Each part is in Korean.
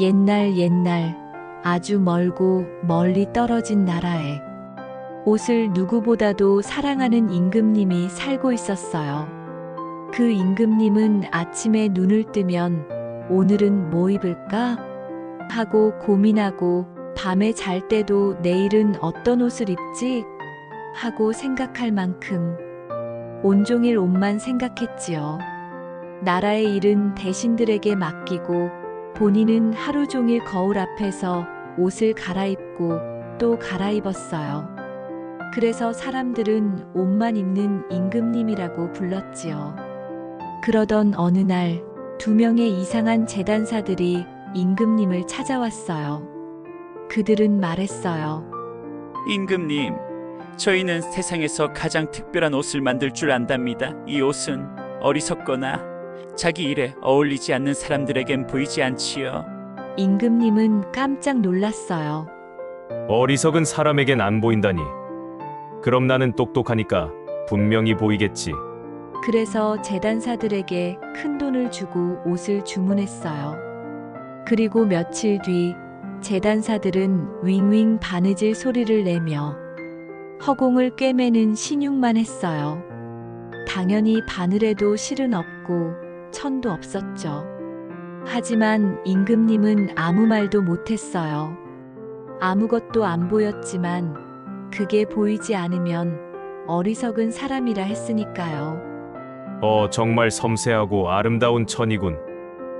옛날 옛날 아주 멀고 멀리 떨어진 나라에 옷을 누구보다도 사랑하는 임금님이 살고 있었어요. 그 임금님은 아침에 눈을 뜨면 오늘은 뭐 입을까? 하고 고민하고 밤에 잘 때도 내일은 어떤 옷을 입지? 하고 생각할 만큼 온종일 옷만 생각했지요. 나라의 일은 대신들에게 맡기고 본인은 하루 종일 거울 앞에서 옷을 갈아입고 또 갈아입었어요. 그래서 사람들은 옷만 입는 임금님이라고 불렀지요. 그러던 어느 날 두 명의 이상한 재단사들이 임금님을 찾아왔어요. 그들은 말했어요. 임금님, 저희는 세상에서 가장 특별한 옷을 만들 줄 안답니다. 이 옷은 어리석거나 자기 일에 어울리지 않는 사람들에겐 보이지 않지요. 임금님은 깜짝 놀랐어요. 어리석은 사람에겐 안 보인다니. 그럼 나는 똑똑하니까 분명히 보이겠지. 그래서 재단사들에게 큰 돈을 주고 옷을 주문했어요. 그리고 며칠 뒤 재단사들은 윙윙 바느질 소리를 내며 허공을 꿰매는 신용만 했어요. 당연히 바늘에도 실은 없고 천도 없었죠. 하지만 임금님은 아무 말도 못했어요. 아무것도 안 보였지만 그게 보이지 않으면 어리석은 사람이라 했으니까요. 어, 정말 섬세하고 아름다운 천이군.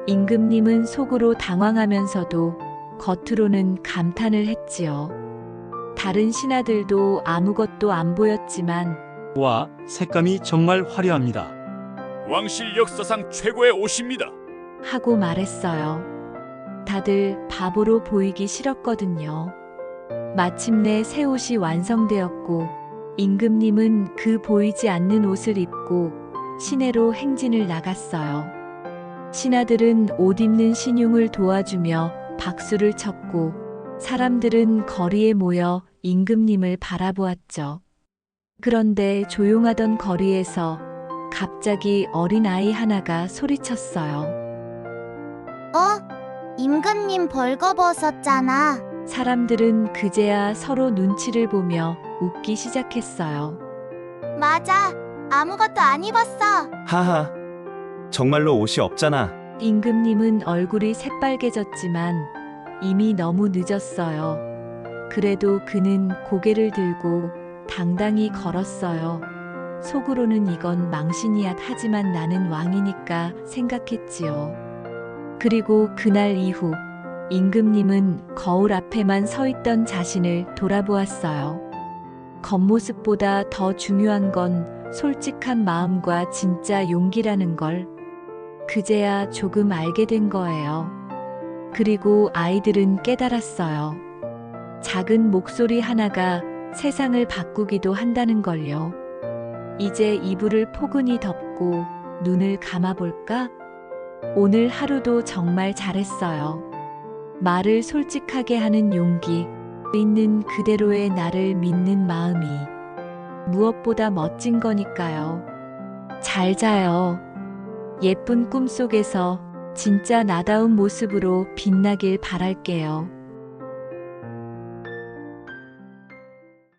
임금님은 속으로 당황하면서도 겉으로는 감탄을 했지요. 다른 신하들도 아무것도 안 보였지만 와, 색감이 정말 화려합니다. 왕실 역사상 최고의 옷입니다. 하고 말했어요. 다들 바보로 보이기 싫었거든요. 마침내 새 옷이 완성되었고 임금님은 그 보이지 않는 옷을 입고 시내로 행진을 나갔어요. 신하들은 옷 입는 신용을 도와주며 박수를 쳤고 사람들은 거리에 모여 임금님을 바라보았죠. 그런데 조용하던 거리에서 갑자기 어린 아이 하나가 소리쳤어요. 어? 임금님 벌거벗었잖아. 사람들은 그제야 서로 눈치를 보며 웃기 시작했어요. 맞아. 아무것도 안 입었어. 하하. 정말로 옷이 없잖아. 임금님은 얼굴이 새빨개졌지만 이미 너무 늦었어요. 그래도 그는 고개를 들고 당당히 걸었어요. 속으로는 이건 망신이야 하지만 나는 왕이니까 생각했지요. 그리고 그날 이후 임금님은 거울 앞에만 서 있던 자신을 돌아보았어요. 겉모습보다 더 중요한 건 솔직한 마음과 진짜 용기라는 걸 그제야 조금 알게 된 거예요. 그리고 아이들은 깨달았어요. 작은 목소리 하나가 세상을 바꾸기도 한다는 걸요. 이제 이불을 포근히 덮고 눈을 감아볼까? 오늘 하루도 정말 잘했어요. 말을 솔직하게 하는 용기, 있는 그대로의 나를 믿는 마음이 무엇보다 멋진 거니까요. 잘 자요. 예쁜 꿈 속에서 진짜 나다운 모습으로 빛나길 바랄게요.